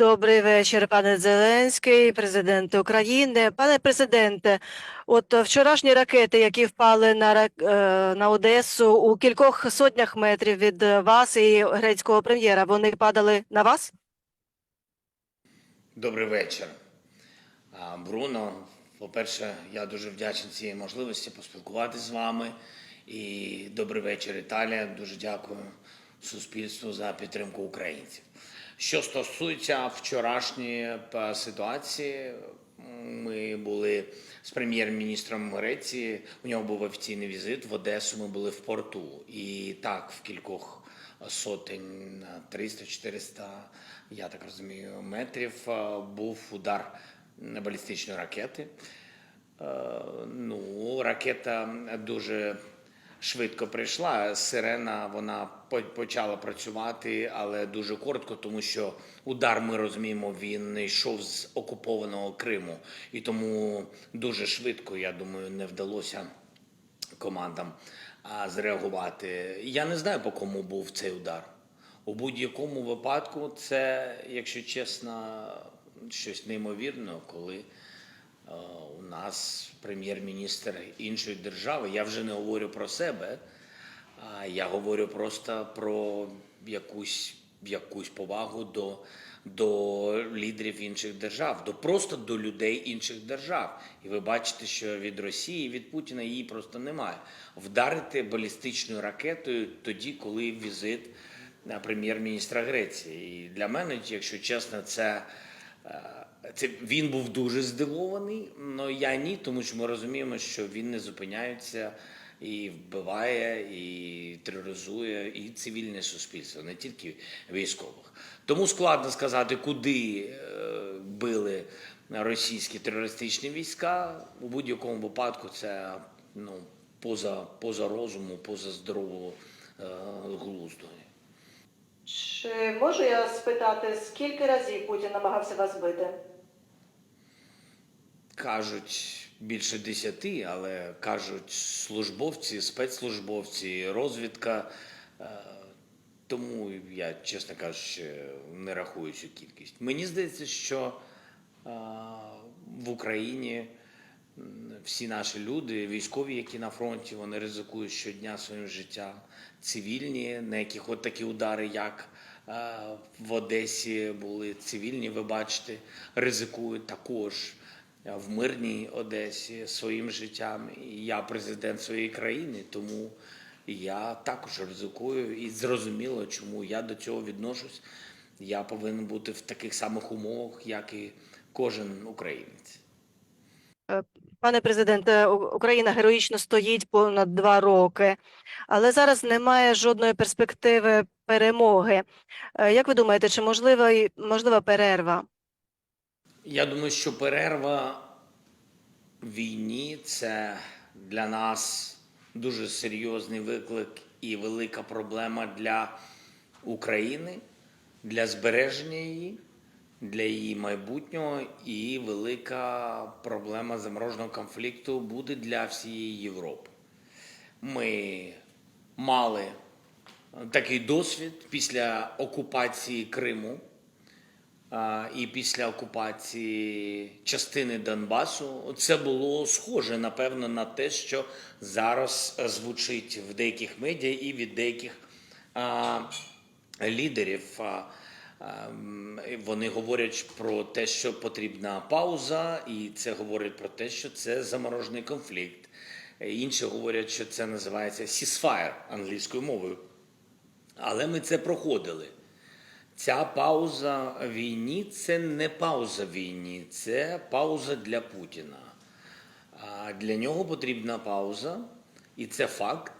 Добрий вечір, пане Зеленський, президент України. Пане президенте, от вчорашні ракети, які впали на, е, на Одесу у кількох сотнях метрів від вас і грецького прем'єра, вони падали на вас? Добрий вечір. Бруно, по-перше, я дуже вдячний цієї можливості поспілкуватися з вами. І добрий вечір, Італія. Дуже дякую суспільству за підтримку українців. Що стосується вчорашньої е, ситуації, ми були з прем'єр-міністром Греції. У нього був офіційний візит в Одесу. Ми були в порту. І так, в кількох сотень, 300-400, я так розумію, метрів е, був удар балістичної ракети. Е, Ну, ракета дуже швидко прийшла. Сирена вона почала працювати, але дуже коротко, тому що удар, ми розуміємо, він йшов з окупованого Криму. І тому дуже швидко, я думаю, не вдалося командам зреагувати. Я не знаю, по кому був цей удар. У будь-якому випадку це, якщо чесно, щось неймовірне, коли е, у нас прем'єр-міністр іншої держави. Я вже не говорю про себе, я говорю просто про якусь, якусь повагу до, до лідерів інших держав, до просто до людей інших держав. І ви бачите, що від Росії, від Путіна її просто немає. Вдарити балістичною ракетою тоді, коли візит е, прем'єр-міністра Греції. І для мене, якщо чесно, це. е, це він був дуже здивований, але я ні, тому що ми розуміємо, що він не зупиняється і вбиває, і тероризує і цивільне суспільство, не тільки військових. Тому складно сказати, куди е, били російські терористичні війська. У будь-якому випадку це ну, поза, поза розуму, поза здорового е, глузду. Чи можу я спитати, скільки разів Путін намагався вас бити? Кажуть більше десяти, але кажуть службовці, спецслужбовці, розвідка. Е, Тому я, чесно кажучи, не рахую цю кількість. Мені здається, що е, в Україні всі наші люди, військові, які на фронті, вони ризикують щодня своїм життям. Цивільні, на яких от такі удари, як е, в Одесі були цивільні, ви бачите, ризикують також в мирній Одесі своїм життям. І я президент своєї країни, тому я також ризикую і зрозуміло, чому я до цього відношусь. Я повинен бути в таких самих умовах, як і кожен українець. Пане президенте, Україна героїчно стоїть понад два роки, але зараз немає жодної перспективи перемоги. Е, Як ви думаєте, чи можлива, можлива перерва? Я думаю, що перерва війні це для нас дуже серйозний виклик і велика проблема для України, для збереження її, для її майбутнього, і велика проблема замороженого конфлікту буде для всієї Європи. Ми мали такий досвід після окупації Криму. І після окупації частини Донбасу це було схоже, напевно, на те, що зараз звучить в деяких медіа і від деяких а, лідерів. А, вони говорять про те, що потрібна пауза, і це говорить про те, що це заморожений конфлікт. Інші говорять, що це називається ceasefire англійською мовою. Але ми це проходили. Ця пауза війні це не пауза війні, це пауза для Путіна. Для нього потрібна пауза, і це факт.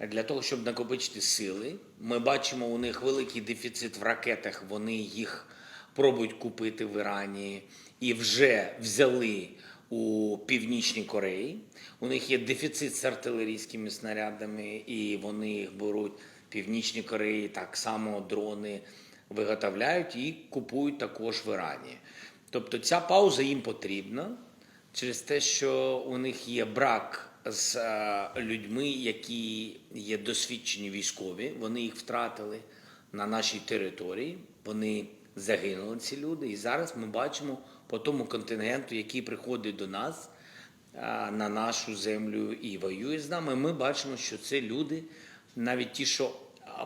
Для того, щоб накопичити сили, ми бачимо у них великий дефіцит в ракетах. Вони їх пробують купити в Ірані і вже взяли у Північній Кореї. У них є дефіцит з артилерійськими снарядами, і вони їх беруть в Північній Кореї, так само дрони виготовляють і купують також в Ірані. Тобто ця пауза їм потрібна через те, що у них є брак з е, людьми, які є досвідчені військові. Вони їх втратили на нашій території. Вони загинули ці люди. І зараз ми бачимо по тому контингенту, який приходить до нас на нашу землю і воює з нами. Ми бачимо, що це люди, навіть ті, що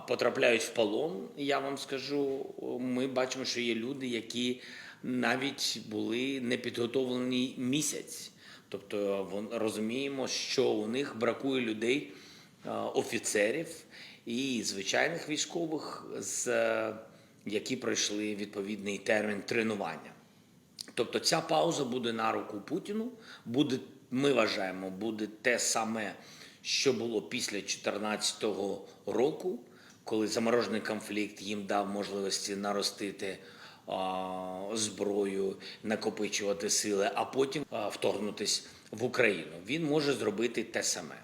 потрапляють в полон, я вам скажу, ми бачимо, що є люди, які навіть були не підготовлені місяць. Тобто розуміємо, що у них бракує людей, офіцерів і звичайних військових, які пройшли відповідний термін тренування. Тобто ця пауза буде на руку Путіну. Буде, ми вважаємо, буде те саме, що було після 2014 року, коли заморожений конфлікт їм дав можливості наростити зброю, накопичувати сили, а потім а, вторгнутись в Україну. Він може зробити те саме,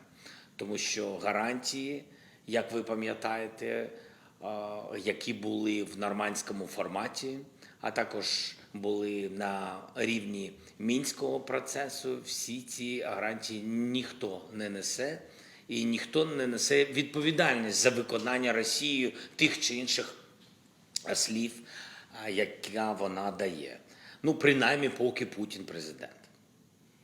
тому що гарантії, як ви пам'ятаєте, які були в нормандському форматі, а також були на рівні мінського процесу. Всі ці гарантії ніхто не несе, і ніхто не несе відповідальність за виконання Росією тих чи інших е, слів, а, яка вона дає. Ну, принаймні, поки Путін президент.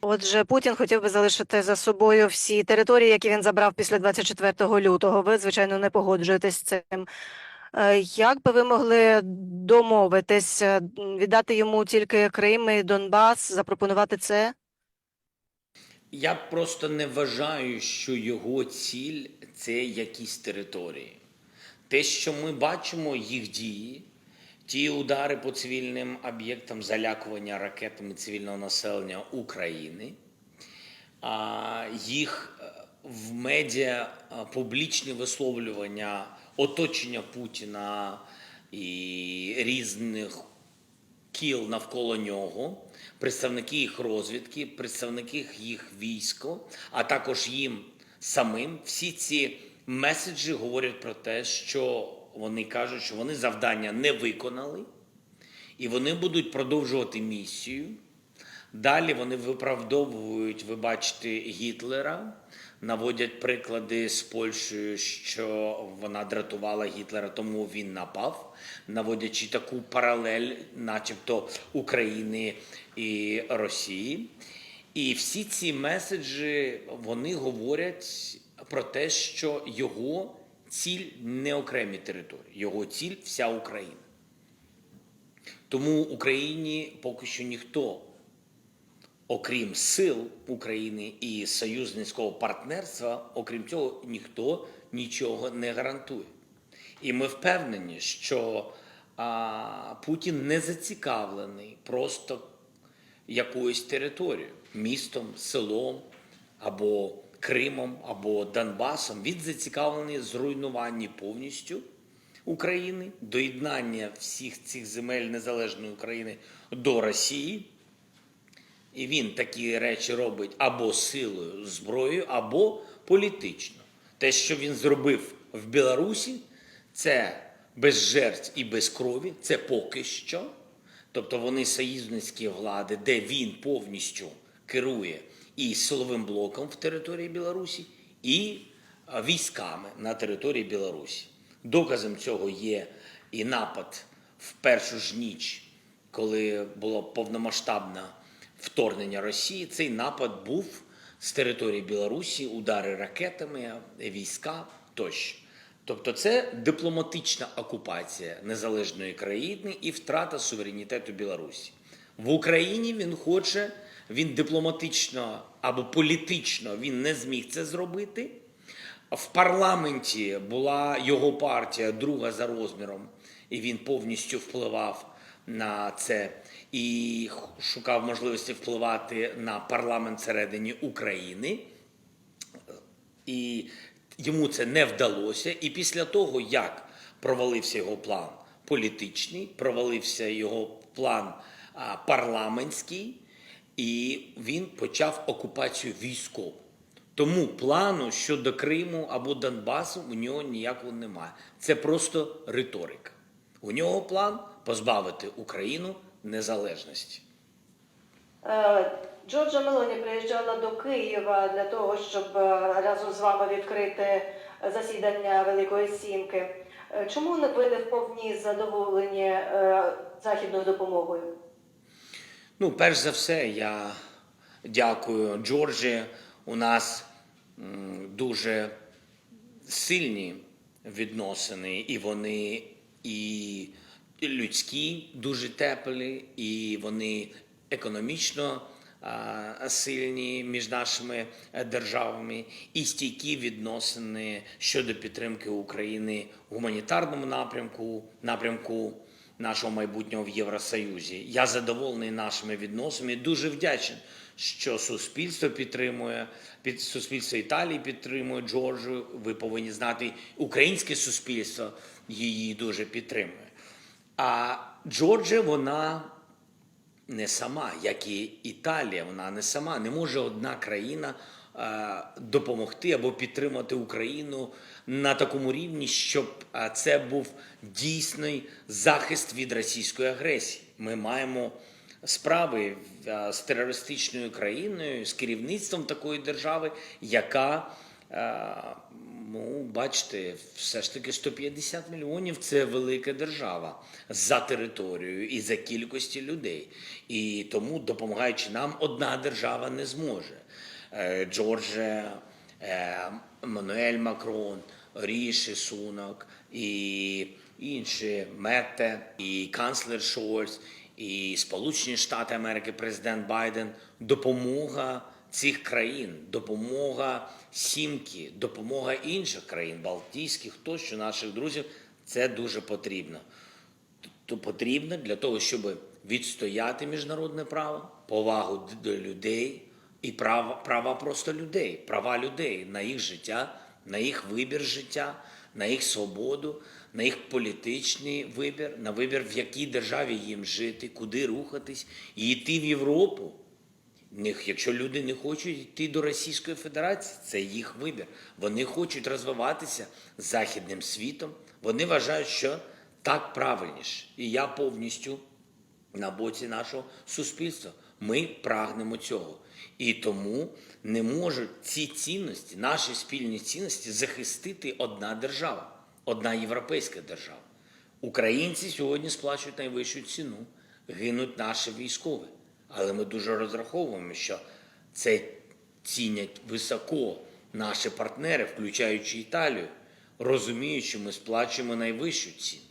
Отже, Путін хотів би залишити за собою всі території, які він забрав після 24 лютого. Ви, звичайно, не погоджуєтесь з цим. Е, Як би ви могли домовитись, е, віддати йому тільки Крим і Донбас, запропонувати це? Я просто не вважаю, що його ціль це якісь території. Те, що ми бачимо їх дії, ті удари по цивільним об'єктам, залякування ракетами цивільного населення України, їх е, в медіа е, публічні висловлювання оточення Путіна і різних кіл навколо нього, представники їх розвідки, представники їх військо, а також їм самим. Всі ці меседжі говорять про те, що вони кажуть, що вони завдання не виконали, і вони будуть продовжувати місію. Далі вони виправдовують, ви бачите, Гітлера, наводять приклади з Польщею, що вона дратувала Гітлера, тому він напав, наводячи таку паралель, начебто України і Росії. І всі ці меседжі вони говорять про те, що його ціль не окремі території, його ціль вся Україна. Тому Україні поки що ніхто окрім сил України і союзницького партнерства, окрім цього, ніхто нічого не гарантує. І ми впевнені, що а, Путін не зацікавлений просто якоюсь територією, містом, селом або Кримом, або Донбасом. Він зацікавлений зруйнуванні повністю України, доєднання всіх цих земель незалежної України до Росії. І він такі речі робить або силою, зброєю, або політично. Те, що він зробив в Білорусі, це без жертв і без крові, це поки що. Тобто вони союзницькі влади, де він повністю керує і силовим блоком в території Білорусі, і військами на території Білорусі. Доказом цього є і напад в першу ж ніч, коли було повномасштабне вторгнення Росії. Цей напад був з території Білорусі, удари ракетами, війська тощо. Тобто це дипломатична окупація незалежної країни і втрата суверенітету Білорусі. В Україні він хоче, він дипломатично або політично він не зміг це зробити. В парламенті була його партія, друга за розміром, і він повністю впливав на це і шукав можливості впливати на парламент всередині України. І йому це не вдалося. І після того, як провалився його план політичний, провалився його план парламентський, і він почав окупацію військову. Тому плану щодо Криму або Донбасу у нього ніякого немає. Це просто риторика. У нього план позбавити Україну незалежності. Е, Джорджа Мелоні приїжджала до Києва для того, щоб е, разом з вами відкрити засідання Великої Сімки. Е, Чому ви не вповні задоволені західною допомогою? Ну, перш за все, я дякую Джорджі. У нас дуже сильні відносини, і вони і людські, дуже теплі, і вони економічно сильні між нашими е, державами, і стійкі відносини щодо підтримки України в гуманітарному напрямку, напрямку нашого майбутнього в Євросоюзі. Я задоволений нашими відносинами. Дуже вдячний, що суспільство підтримує під суспільство Італії підтримує Джорджу. Ви повинні знати, українське суспільство її дуже підтримує. А Джорджія, вона не сама, як і Італія, вона не сама. Не може одна країна е, допомогти або підтримати Україну на такому рівні, щоб е, це був дійсний захист від російської агресії. Ми маємо справи е, з терористичною країною, з керівництвом такої держави, яка Ну, бачите, все ж таки 150 мільйонів це велика держава за територією і за кількості людей. І тому, допомагаючи нам, одна держава не зможе. Е, Джорджія, е, Мануель Макрон, Ріші Сунок і інші Метте, і канцлер Шольц, і Сполучені Штати Америки, президент Байден, допомога цих країн, допомога сімки, допомога інших країн, Балтійських, тощо наших друзів, це дуже потрібно. То потрібно для того, щоб відстояти міжнародне право, повагу до людей і права, права просто людей, права людей на їх життя, на їх вибір життя, на їх свободу, на їх політичний вибір, на вибір, в якій державі їм жити, куди рухатись, і йти в Європу. Якщо люди не хочуть йти до Російської Федерації, це їх вибір. Вони хочуть розвиватися західним світом. Вони вважають, що так правильніше. І я повністю на боці нашого суспільства. Ми прагнемо цього. І тому не може ці цінності, наші спільні цінності, захистити одна держава, одна європейська держава. Українці сьогодні сплачують найвищу ціну, гинуть наші військові. Але ми дуже розраховуємо, що це цінять високо наші партнери, включаючи Італію, розуміючи, ми сплачуємо найвищу ціну,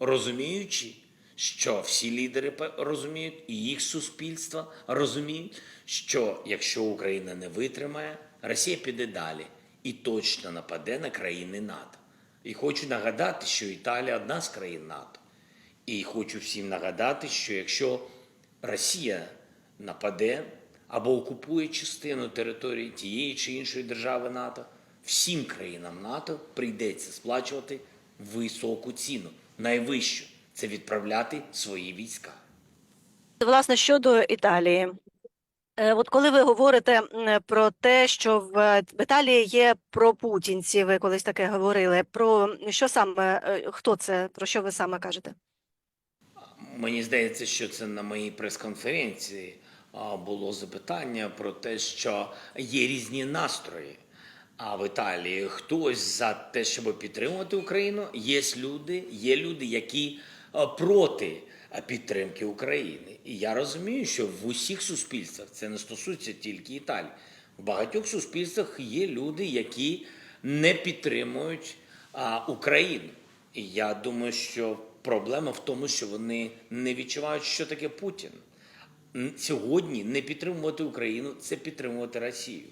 розуміючи, що всі лідери розуміють, і їх суспільства розуміють, що якщо Україна не витримає, Росія піде далі і точно нападе на країни НАТО. І хочу нагадати, що Італія одна з країн НАТО. І хочу всім нагадати, що якщо Росія нападе або окупує частину території тієї чи іншої держави НАТО, всім країнам НАТО прийдеться сплачувати високу ціну, найвищу це відправляти свої війська. Власне, щодо Італії. Е, От коли ви говорите про те, що в Італії є пропутінці, ви колись таке говорили. Про що саме, е, хто це, про що ви саме кажете? Мені здається, що це на моїй прес-конференції було запитання про те, що є різні настрої. А в Італії хтось за те, щоб підтримувати Україну, є люди, є люди, які проти підтримки України. І я розумію, що в усіх суспільствах це не стосується тільки Італії. В багатьох суспільствах є люди, які не підтримують Україну. І я думаю, що проблема в тому, що вони не відчувають, що таке Путін. Сьогодні не підтримувати Україну це підтримувати Росію.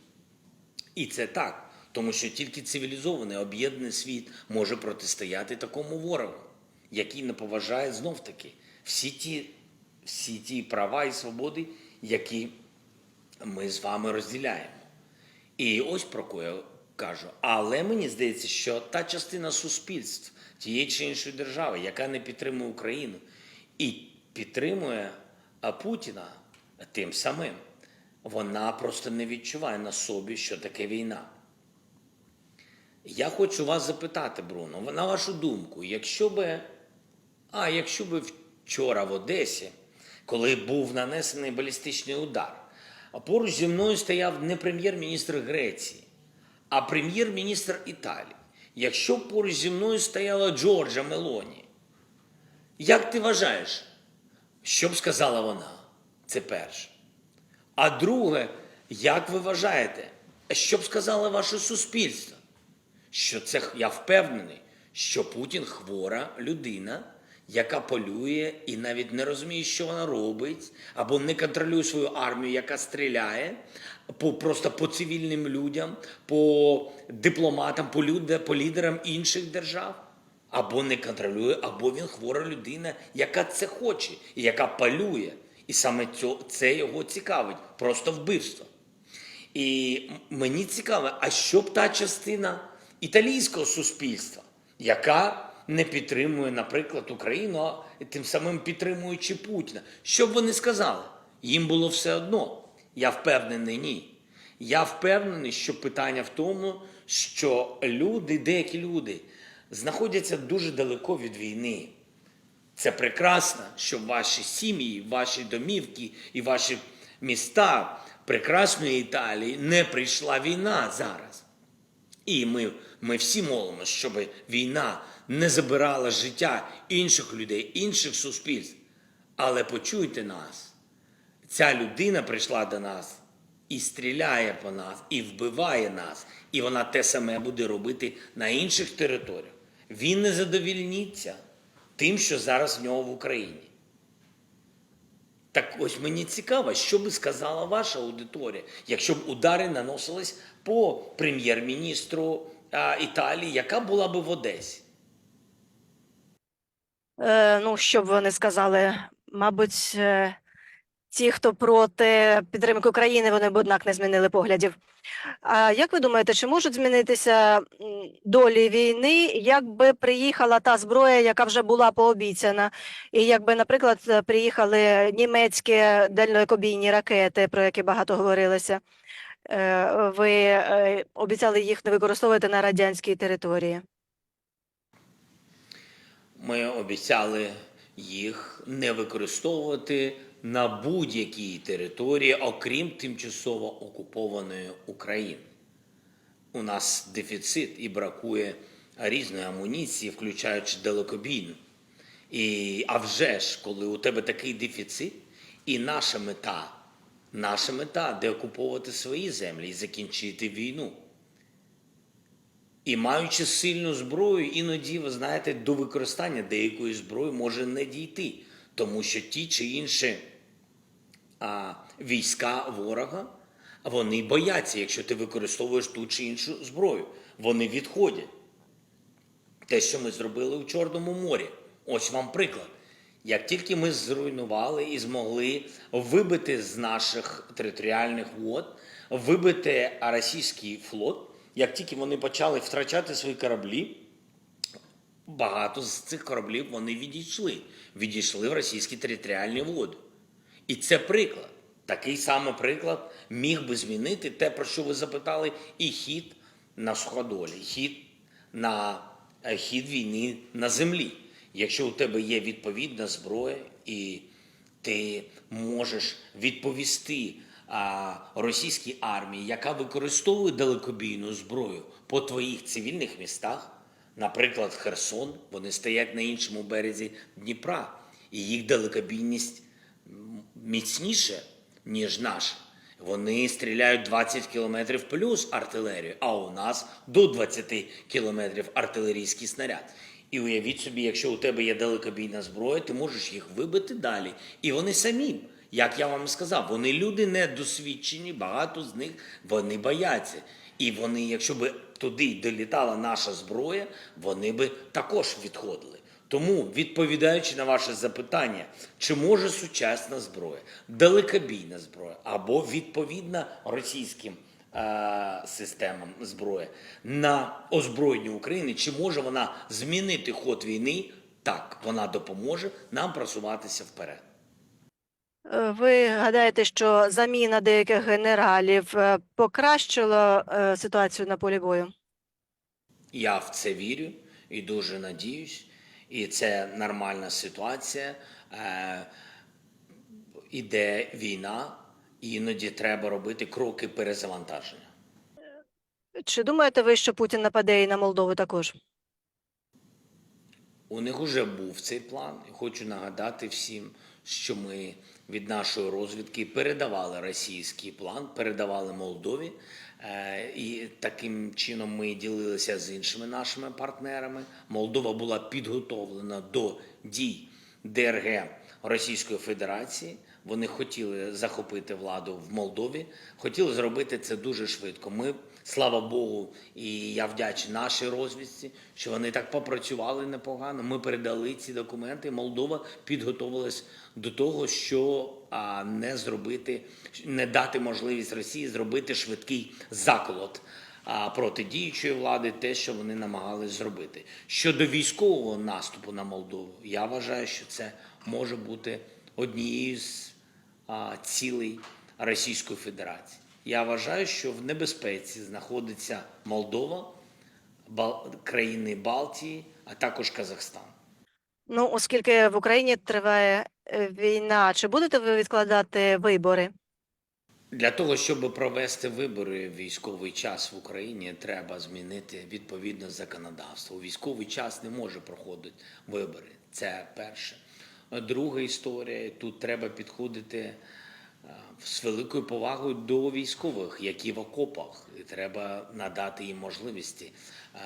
І це так, тому що тільки цивілізований об'єднаний світ може протистояти такому ворогу, який не поважає знов таки всі ті, всі ті права і свободи, які ми з вами розділяємо. І ось про кого я кажу. Але мені здається, що та частина суспільств тієї чи іншої держави, яка не підтримує Україну і підтримує Путіна тим самим, вона просто не відчуває на собі, що таке війна. Я хочу вас запитати, Бруно, на вашу думку, якщо би, а якщо би вчора в Одесі, коли був нанесений балістичний удар, а поруч зі мною стояв не прем'єр-міністр Греції, а прем'єр-міністр Італії. Якщо поруч зі мною стояла Джорджа Мелоні, як ти вважаєш, Що б сказала вона? Це перше. А друге, як ви вважаєте, що б сказало ваше суспільство? Що це я впевнений, що Путін хвора людина, яка полює і навіть не розуміє, що вона робить, або не контролює свою армію, яка стріляє по просто по цивільним людям, по дипломатам, по, люде, по лідерам інших держав. Або не контролює, або він хвора людина, яка це хоче, і яка палює. І саме це його цікавить, просто вбивство. І мені цікаво, а що б та частина італійського суспільства, яка не підтримує, наприклад, Україну, а тим самим підтримуючи Путіна, що б вони сказали? Їм було все одно. Я впевнений, ні. Я впевнений, що питання в тому, що люди, деякі люди, знаходяться дуже далеко від війни. Це прекрасно, що ваші сім'ї, ваші домівки і ваші міста прекрасної Італії не прийшла війна зараз. І ми, ми всі молимося, щоб війна не забирала життя інших людей, інших суспільств. Але почуйте нас, ця людина прийшла до нас і стріляє по нас, і вбиває нас, і вона те саме буде робити на інших територіях. Він не задовільніться тим, що зараз в нього в Україні. Так ось мені цікаво, що би сказала ваша аудиторія, якщо б удари наносились по прем'єр-міністру Італії, яка була би в Одесі. Е, ну, що б вони сказали? Мабуть, е, ті, хто проти підтримки України, вони б однак не змінили поглядів. А як ви думаєте, чи можуть змінитися долі війни, якби приїхала та зброя, яка вже була пообіцяна, і якби, наприклад, приїхали німецькі дальнокобійні ракети, про які багато говорилося? Е, Ви е, обіцяли їх не використовувати на радянській території. Ми обіцяли їх не використовувати на будь-якій території, окрім тимчасово окупованої України. У нас дефіцит і бракує різної амуніції, включаючи далекобійну. І, а вже ж, коли у тебе такий дефіцит, і наша мета, наша мета деокуповувати свої землі і закінчити війну. І маючи сильну зброю, іноді, ви знаєте, до використання деякої зброї може не дійти, тому що ті чи інші а, війська ворога вони бояться, якщо ти використовуєш ту чи іншу зброю. Вони відходять. Те, що ми зробили у Чорному морі. Ось вам приклад. Як тільки ми зруйнували і змогли вибити з наших територіальних вод, вибити російський флот, як тільки вони почали втрачати свої кораблі, багато з цих кораблів вони відійшли, відійшли в російські територіальні води. І це приклад. Такий самий приклад міг би змінити те, про що ви запитали, і хід на суходолі, хід на е, хід війни на землі. Якщо у тебе є відповідна зброя, і ти можеш відповісти російській армії, яка використовує далекобійну зброю по твоїх цивільних містах, наприклад, Херсон, вони стоять на іншому березі Дніпра, і їх далекобійність міцніше, ніж наша. Вони стріляють 20 кілометрів плюс артилерію, а у нас до 20 кілометрів артилерійський снаряд. І уявіть собі, якщо у тебе є далекобійна зброя, ти можеш їх вибити далі. І вони самі, як я вам сказав, вони люди недосвідчені, багато з них вони бояться. І вони, якщо б туди долітала наша зброя, вони би також відходили. Тому, відповідаючи на ваше запитання, чи може сучасна зброя, далекобійна зброя або відповідна російським е, системам зброї на озброєння України, чи може вона змінити ход війни? Так, вона допоможе нам просуватися вперед. Е, Ви гадаєте, що заміна деяких генералів е, покращила е, ситуацію на полі бою? Я в це вірю і дуже надіюсь. І це нормальна ситуація. Е, іде війна, і іноді треба робити кроки перезавантаження. Чи думаєте ви, що Путін нападе і на Молдову також? У них вже був цей план. Хочу нагадати всім, що ми від нашої розвідки передавали російський план, передавали Молдові. Е, І таким чином ми ділилися з іншими нашими партнерами. Молдова була підготовлена до дій ДРГ Російської Федерації. Вони хотіли захопити владу в Молдові, хотіли зробити це дуже швидко. Ми, слава Богу, і я вдячний нашій розвідці, що вони так попрацювали непогано. Ми передали ці документи. Молдова підготовилась до того, що а, не зробити, не дати можливість Росії зробити швидкий заколот а, проти діючої влади, те, що вони намагались зробити. Щодо військового наступу на Молдову, я вважаю, що це може бути однією з а, цілей Російської Федерації. Я вважаю, що в небезпеці знаходиться Молдова, країни Балтії, а також Казахстан. Ну, оскільки в Україні триває е, війна, чи будете ви відкладати вибори? Для того, щоб провести вибори в військовий час в Україні, треба змінити відповідне законодавство. У військовий час не може проходити вибори. Це перше. Друга історія тут треба підходити з великою повагою до військових, які в окопах, і треба надати їм можливості е,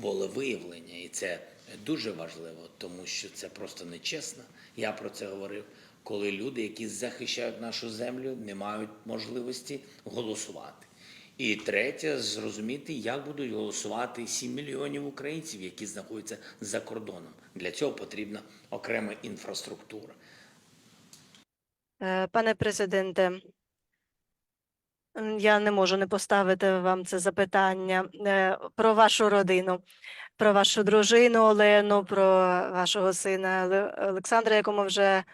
волевиявлення, і це дуже важливо, тому що це просто нечесно. Я про це говорив. Коли люди, які захищають нашу землю, не мають можливості голосувати. І третє, зрозуміти, як будуть голосувати 7 мільйонів українців, які знаходяться за кордоном. Для цього потрібна окрема інфраструктура. Е, Пане президенте, я не можу не поставити вам це запитання е, про вашу родину, про вашу дружину Олену, про вашого сина Олександра, якому вже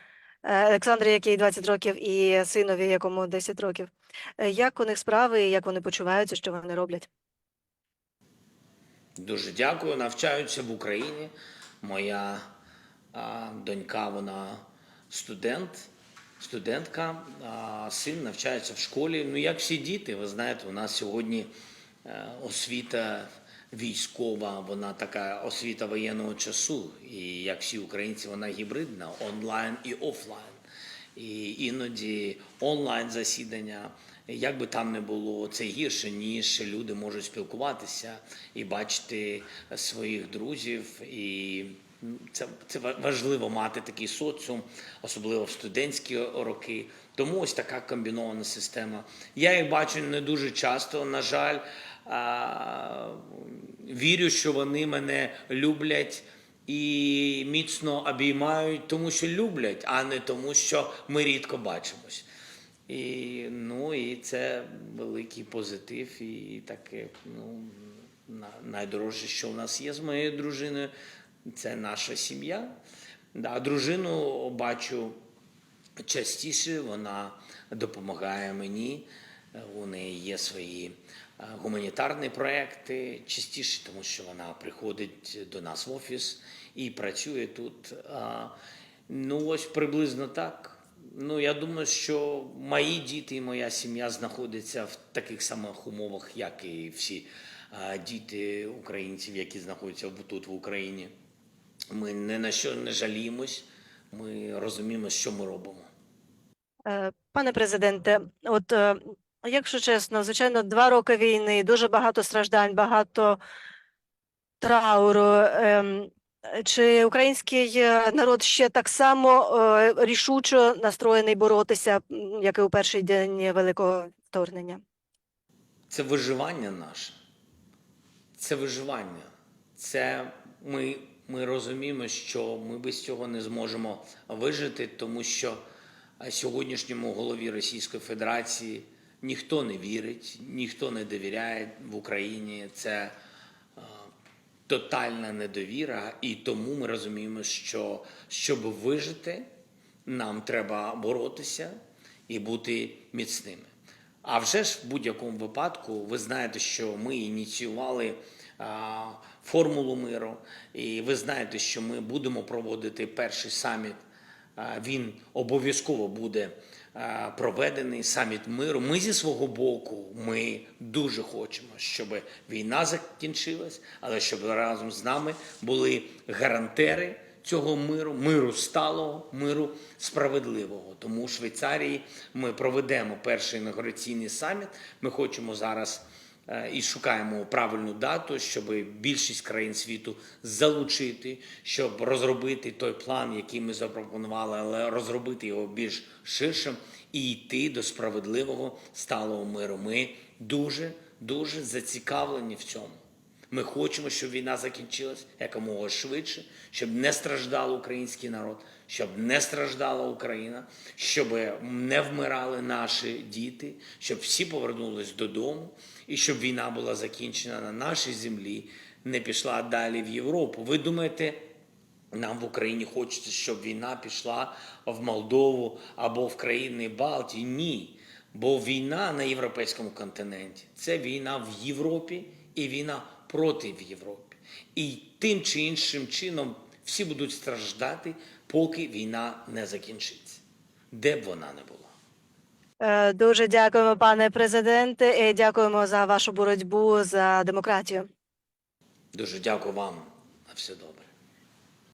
е, Олександрі, який 20 років, і синові, якому 10 років. Як у них справи, як вони почуваються, що вони роблять? Дуже дякую. Навчаються в Україні. Моя а, донька, вона студент, студентка, син навчається в школі. Ну, як всі діти, ви знаєте, у нас сьогодні е, освіта військова, вона така освіта воєнного часу. І як всі українці, вона гібридна, онлайн і офлайн. І іноді онлайн засідання, як би там не було, це гірше, ніж люди можуть спілкуватися і бачити своїх друзів. І це, це важливо мати такий соціум, особливо в студентські роки. Тому ось така комбінована система. Я їх бачу не дуже часто, на жаль. А, вірю, що вони мене люблять і міцно обіймають, тому що люблять, а не тому, що ми рідко бачимось. І, ну, і це великий позитив, і таке, ну, найдорожче, що в нас є з моєю дружиною, це наша сім'я. Да, дружину бачу частіше, вона допомагає мені. У неї є свої е, гуманітарні проекти частіше, тому що вона приходить до нас в офіс і працює тут. Ну, ось приблизно так. Ну, я думаю, що мої діти і моя сім'я знаходяться в таких самих умовах, як і всі діти українців, які знаходяться тут в Україні. Ми ні на що не жаліємось, ми розуміємо, що ми робимо. Е, Пане президенте, от е, якщо чесно, звичайно, два роки війни, дуже багато страждань, багато трауру. Ем, Чи український е, народ ще так само рішуче настроєний боротися, як і у перший день великого вторгнення? Це виживання наше. Це виживання. Це ми, ми розуміємо, що ми без цього не зможемо вижити, тому що сьогоднішньому голові Російської Федерації ніхто не вірить, ніхто не довіряє в Україні. Це тотальна недовіра, і тому ми розуміємо, що щоб вижити, нам треба боротися і бути міцними. А вже ж в будь-якому випадку, ви знаєте, що ми ініціювали формулу миру, і ви знаєте, що ми будемо проводити перший саміт. Він обов'язково буде проведений саміт миру. Ми зі свого боку, ми дуже хочемо, щоб війна закінчилась, але щоб разом з нами були гарантери цього миру, миру сталого, миру справедливого. Тому у Швейцарії ми проведемо перший інаугураційний саміт. Ми хочемо зараз і шукаємо правильну дату, щоб більшість країн світу залучити, щоб розробити той план, який ми запропонували, але розробити його більш ширшим і йти до справедливого сталого миру. Ми дуже дуже зацікавлені в цьому. Ми хочемо, щоб війна закінчилась якомога швидше, щоб не страждав український народ, щоб не страждала Україна, щоб не вмирали наші діти, щоб всі повернулись додому, і щоб війна була закінчена на нашій землі, не пішла далі в Європу. Ви думаєте, нам в Україні хочеться, щоб війна пішла в Молдову або в країни Балтії? Ні. Бо війна на європейському континенті це війна в Європі і війна проти в Європі. І тим чи іншим чином всі будуть страждати, поки війна не закінчиться, де б вона не була. Е, Дуже дякуємо, пане президенте, і дякуємо за вашу боротьбу за демократію. Дуже дякую вам. На все добре.